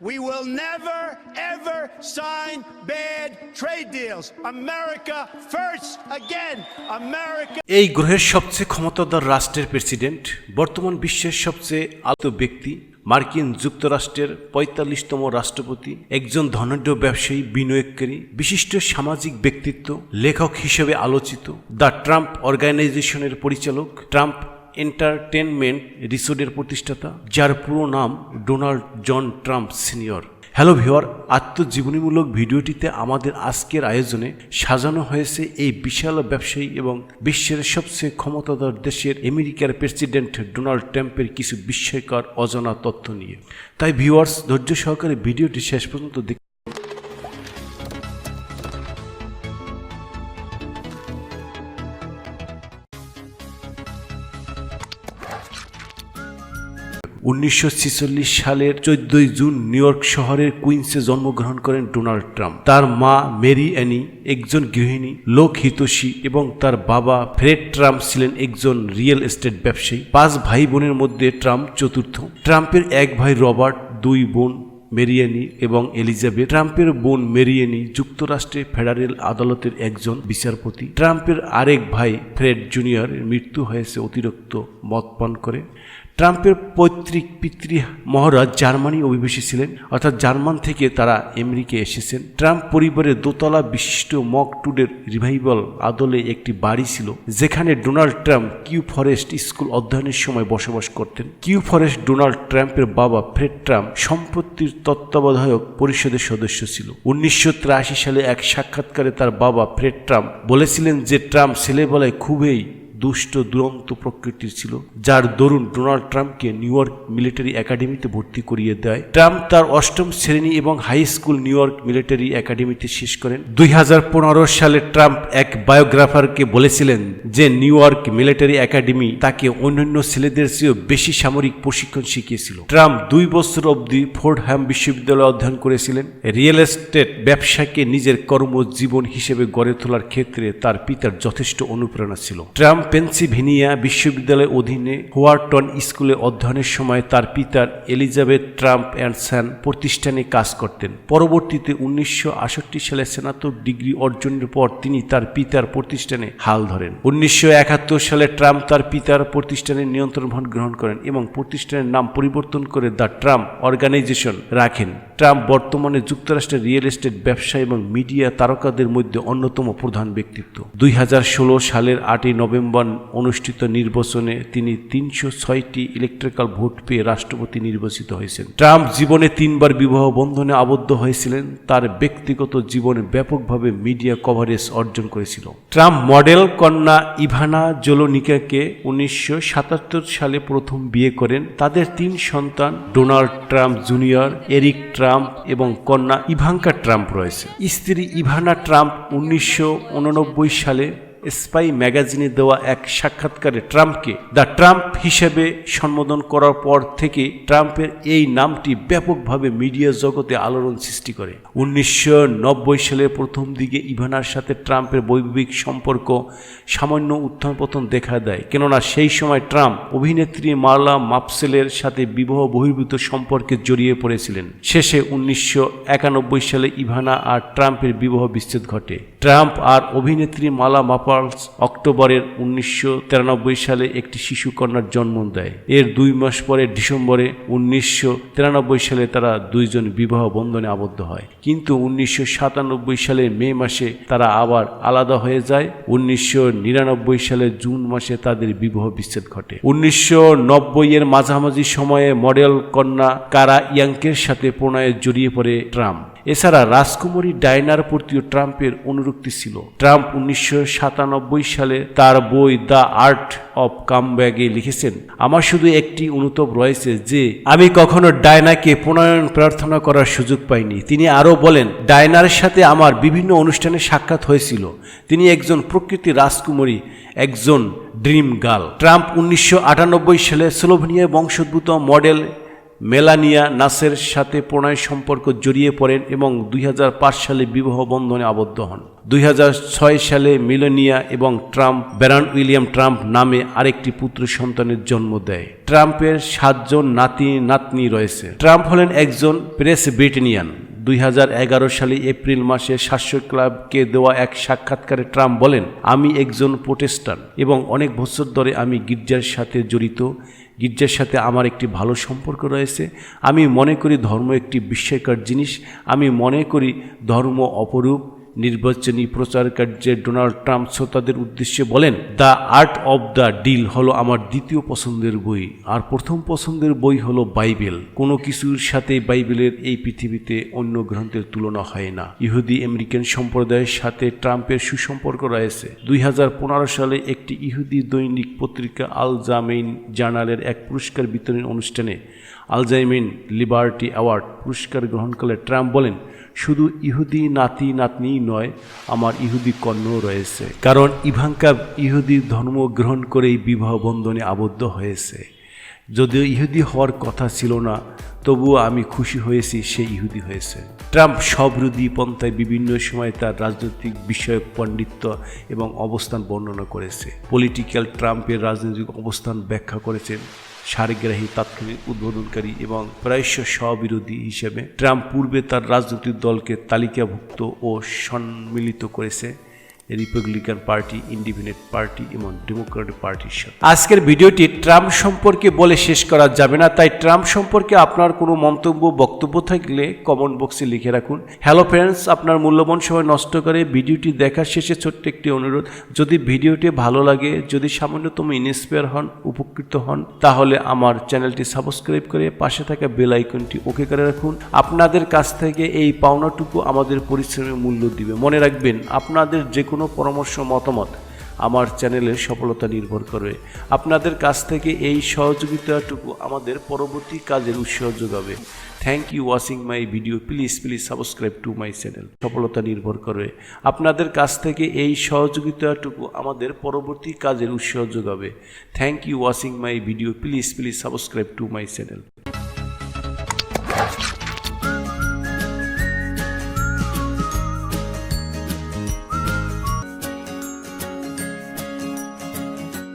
We will never, ever sign bad trade deals. America first, again, America. এই গ্রহের সবচেয়ে ক্ষমতাধর রাষ্ট্রের প্রেসিডেন্ট বর্তমান বিশ্বের সবচেয়ে আলত ব্যক্তি মার্কিন যুক্তরাষ্ট্রের পঁয়তাল্লিশতম রাষ্ট্রপতি একজন ধনাঢ্য ব্যবসায়ী বিনিয়োগকারী বিশিষ্ট সামাজিক ব্যক্তিত্ব লেখক হিসেবে আলোচিত দ্য ট্রাম্প অর্গানাইজেশনের পরিচালক ট্রাম্প এন্টারটেনমেন্ট রিসোর্টের প্রতিষ্ঠাতা, যার পুরো নাম Donald John Trump senior. Hello viewer আত্মজীবনীমূলক ভিডিওটিতে আমাদের আজকের আয়োজনে সাজানো হয়েছে এই বিশাল ব্যবসায়ী এবং বিশ্বের সবচেয়ে ক্ষমতাধর দেশের আমেরিকার প্রেসিডেন্ট ডোনাল্ড ট্রাম্পের কিছু বিস্ময়কর অজানা তথ্য নিয়ে। তাই ভিউয়ার্স, ধৈর্য সহকারে ভিডিওটি শেষ পর্যন্ত উনিশশো ছেচল্লিশ সালের চোদ্দই জুন নিউ ইয়র্ক শহরের কুইন্সে জন্মগ্রহণ করেন ডোনাল্ড ট্রাম্প। তার মা মেরি অ্যানি, একজন গৃহিণী, লোক হিতৈষী এবং তার বাবা ফ্রেড ট্রাম্প ছিলেন একজন রিয়েল এস্টেট ব্যবসায়ী। পাঁচ ভাই বোনের মধ্যে ট্রাম্প চতুর্থ। ট্রাম্পের এক ভাই রবার্ট, দুই বোন মেরিয়ানি এবং এলিজাবেথ। ট্রাম্পের বোন মেরিয়ানি যুক্তরাষ্ট্রে ফেডারেল আদালতের একজন বিচারপতি। ট্রাম্পের আরেক ভাই ফ্রেড জুনিয়রের মৃত্যু হয়েছে অতিরিক্ত মদ পান করে। ট্রাম্পের পৈতৃক পিতৃ মহারাজ জার্মানি অভিবাসী ছিলেন, অর্থাৎ জার্মান থেকে তারা আমেরিকা এসেছেন। ট্রাম্প পরিবারের দোতলা বিশিষ্ট মক টুডের রিভাইভাল আদলে একটি বাড়ি ছিল, যেখানে Donald Trump Kew Forest school অধ্যয়নের সময় বসবাস করতেন। কিউ ফরেস্ট ডোনাল্ড ট্রাম্পের বাবা ফ্রেড ট্রাম্প সম্পত্তির তত্ত্বাবধায়ক পরিষদের সদস্য ছিল। উনিশশো তিরাশি সালে এক সাক্ষাৎকারে তার বাবা ফ্রেড ট্রাম্প বলেছিলেন যে ট্রাম্প ছেলেবেলায় খুবই দুষ্ট, দুরন্ত প্রকৃতির ছিল, যার দরুন ডোনাল্ড ট্রাম্পকে নিউ ইয়র্ক মিলিটারি একাডেমিতে ভর্তি করিয়ে দেয়। ট্রাম্প তার অষ্টম শ্রেণি এবং high school New York military একাডেমিতে শেষ করেন। দুই হাজার পনেরো সালে ট্রাম্প এক বায়োগ্রাফারকে বলেছিলেন যে নিউ ইয়র্ক মিলিটারি একাডেমি তাকে অন্যান্য ছেলেদের চেয়েও বেশি সামরিক প্রশিক্ষণ শিখিয়েছিল। ট্রাম্প দুই বছর অবধি ফোর্ডহ্যাম বিশ্ববিদ্যালয়ে অধ্যয়ন করেছিলেন। রিয়েল এস্টেট ব্যবসাকে নিজের কর্মজীবন হিসেবে গড়ে তোলার ক্ষেত্রে তার পিতার যথেষ্ট অনুপ্রেরণা ছিল। ট্রাম্প পেনসিলভেনিয়া বিশ্ববিদ্যালয়ের অধীনে হোয়ারটন স্কুলে অধ্যয়নের সময় তার পিতার এলিজাবেথ ট্রাম্প অ্যান্ড স্যান প্রতিষ্ঠানে কাজ করতেন। পরবর্তীতে উনিশশো আটষট্টি সালে স্নাতক ডিগ্রি অর্জনের পর তিনি তার পিতার প্রতিষ্ঠানে হাল ধরেন। উনিশশো একাত্তর সালে ট্রাম্প তার পিতার প্রতিষ্ঠানের নিয়ন্ত্রণ ভার গ্রহণ করেন এবং প্রতিষ্ঠানের নাম পরিবর্তন করে দ্য ট্রাম্প অর্গানাইজেশন রাখেন। ট্রাম্প বর্তমানে যুক্তরাষ্ট্রের রিয়েল এস্টেট ব্যবসা এবং মিডিয়া তারকাদের মধ্যে অন্যতম প্রধান ব্যক্তিত্ব। দুই হাজার ষোলো সালের আটই নভেম্বর অনুষ্ঠিত নির্বাচনে তিনি তিনশো ছয়টি ইলেকট্রিক্যাল ভোট পেয়ে রাষ্ট্রপতি নির্বাচিত হয়েছেন। ট্রাম্প জীবনে তিনবার বিবাহ বন্ধনে আবদ্ধ হয়েছিলেন। তার ব্যক্তিগত জীবনে ব্যাপকভাবে মিডিয়া কভারেজ অর্জন করেছিল। ট্রাম্প মডেল কন্যা ইভানা জোলোনিকাকে উনিশশো সালে প্রথম বিয়ে করেন। তাদের তিন সন্তান Donald Trump junior, Eric Trump এবং কন্যা ইভাঙ্কা ট্রাম্প রয়েছে। স্ত্রী ইভানা ট্রাম্প উনিশশো সালে স্পাই ম্যাগাজিনে দেওয়া এক সাক্ষাৎকারে ট্রাম্পকে দ্য ট্রাম্প হিসেবে সম্বোধন করার পর থেকে ট্রাম্পের এই নামটি ব্যাপকভাবে মিডিয়া জগতে আলোড়ন সৃষ্টি করে। উনিশশো নব্বই সালের প্রথম দিকে ইভানার সাথে ট্রাম্পের বৈবাহিক সম্পর্ক সামান্য উত্থান পতন দেখা দেয়। কেননা সেই সময় ট্রাম্প অভিনেত্রী মার্লা মাপসেলের সাথে বিবাহ বহির্ভূত সম্পর্কে জড়িয়ে পড়েছিলেন। শেষে উনিশশো একানব্বই সালে ইভানা আর ট্রাম্পের বিবাহ বিচ্ছেদ ঘটে। ট্রাম্প আর অভিনেত্রী মালা মাপালস অক্টোবরের উনিশশো সালে একটি শিশু কন্যার জন্ম দেয়। এর দুই মাস পরে ডিসেম্বরে উনিশশো তিরানব্বই সালে তারা দুইজন বিবাহ বন্ধনে আবদ্ধ হয়। কিন্তু উনিশশো সালে মে মাসে তারা আবার আলাদা হয়ে যায়। উনিশশো সালে জুন মাসে তাদের বিবাহ বিচ্ছেদ ঘটে। উনিশশো এর মাঝামাঝি সময়ে মডেল কন্যা কারা ইয়াঙ্কের সাথে প্রণয়ে জড়িয়ে পড়ে ট্রাম্প। এছাড়া রাজকুমারী ডায়নার প্রতিও ট্রাম্পের অনুরক্তি ছিল। ট্রাম্প উনিশশো সাতানব্বই সালে তার বই দ্য আর্ট অব কামব্যাগে লিখেছেন, আমার শুধু একটি অনুতপ রয়েছে যে আমি কখনো ডায়নাকে প্রণয়ন প্রার্থনা করার সুযোগ পাইনি। তিনি আরও বলেন ডায়নার সাথে আমার বিভিন্ন অনুষ্ঠানে সাক্ষাৎ হয়েছিল। তিনি একজন প্রকৃতি রাজকুমারী, একজন ড্রিম গার্ল। ট্রাম্প উনিশশো আটানব্বই সালে স্লোভেনিয়া বংশোদ্ভূত মডেল মেলানিয়া নাসের সাথে প্রণয় সম্পর্ক জড়িয়ে পড়েন এবং দুই হাজার পাঁচ সালে বিবাহ বন্ধনে আবদ্ধ হন। দুই হাজার ছয় সালে মিলোনিয়া এবং ট্রাম্প, ব্যারান উইলিয়াম ট্রাম্প নামে আরেকটি পুত্র সন্তানের জন্ম দেয়। ট্রাম্পের সাতজন নাতি, নাতনি রয়েছে। ট্রাম্প হলেন একজন প্রেস ব্রিটেনিয়ান। দুই হাজার এগারো সালে এপ্রিল মাসে শাসক ক্লাবকে দেওয়া এক সাক্ষাৎকারে ট্রাম্প বলেন, আমি একজন প্রোটেস্টান এবং অনেক বছর ধরে আমি গির্জার সাথে জড়িত। গির্জার সাথে আমার একটি ভালো সম্পর্ক রয়েছে। আমি মনে করি ধর্ম একটি বিস্ময়কর জিনিস। আমি মনে করি ধর্ম অপরূপ। নির্বাচনী প্রচার কার্যে ডোনাল্ড ট্রাম্প শ্রোতাদের উদ্দেশ্যে বলেন, the art of the deal হলো আমার দ্বিতীয় পছন্দের বই। আর প্রথম পছন্দের বই হলো বাইবেল। কোনো কিছুর সাথে বাইবেলের এই পৃথিবীতে অন্য গ্রন্থের তুলনা হয় না। ইহুদি আমেরিকান সম্প্রদায়ের সাথে ট্রাম্পের সুসম্পর্ক রয়েছে। দুই হাজার পনেরো সালে একটি ইহুদি দৈনিক পত্রিকা আল জামেইন জার্নালের এক পুরস্কার বিতরণ অনুষ্ঠানে আলজাইমিন লিবার্টি অ্যাওয়ার্ড পুরস্কার গ্রহণকালে ট্রাম্প বলেন শুধু ইহুদি নাতি নাতনি নয়, আমার ইহুদি কন্যাও রয়েছে। কারণ ইভাঙ্কা ইহুদি ধর্ম গ্রহণ করেই বিবাহ বন্ধনে আবদ্ধ হয়েছে। যদিও ইহুদি হওয়ার কথা ছিল না, তবুও আমি খুশি হয়েছি সে ইহুদি হয়েছে। ট্রাম্প সবিরোধী পন্থায় বিভিন্ন সময় তার রাজনৈতিক বিষয়ক পণ্ডিত্য এবং অবস্থান বর্ণনা করেছে। পলিটিক্যাল ট্রাম্পের রাজনৈতিক অবস্থান ব্যাখ্যা করেছেন সারিগ্রাহী তাৎক্ষণিক উদ্বোধনকারী এবং প্রায়শ স্ববিরোধী হিসেবে। ট্রাম্প পূর্বে তার রাজনৈতিক দলকে তালিকাভুক্ত ও সম্মিলিত করেছে। রিপাবলিকান পার্টি ইন্ডিপেন্ডেন্ট পার্টি এবং ডেমোক্রেটিক পার্টির সাথে। আজকের ভিডিওটি ট্রাম্প সম্পর্কে বলে শেষ করা যাবে না, তাই ট্রাম্প সম্পর্কে আপনার কোনো মন্তব্য, বক্তব্য থাকলে কমেন্ট বক্সে লিখে রাখুন। হ্যালো ফ্রেন্ডস আপনার মূল্যবান সময় নষ্ট করে ভিডিওটি দেখার শেষে ছোট্ট একটি অনুরোধ, যদি ভিডিওটি ভালো লাগে, যদি সামান্যতম ইন্সপায়ার হন, উপকৃত হন, তাহলে আমার চ্যানেলটি সাবস্ক্রাইব করে পাশে থাকা বেল আইকনটি ওকে করে রাখুন। আপনাদের কাছ থেকে এই পাওনাটুকু আমাদের পরিশ্রমের মূল্য দিবে। মনে রাখবেন, আপনাদের যে কোনো পরামর্শ, মতামত আমার চ্যানেলের সফলতা নির্ভর করে। আপনাদের কাছ থেকে এই সহযোগিতাটুকু আমাদের পরবর্তী কাজের উৎসাহ যোগাবে thank you watching my video please please subscribe to my channel সফলতা নির্ভর করে। আপনাদের কাছ থেকে এই সহযোগিতাটুকু আমাদের পরবর্তী কাজের উৎসাহ যোগাবে thank you watching my video please please subscribe to my channel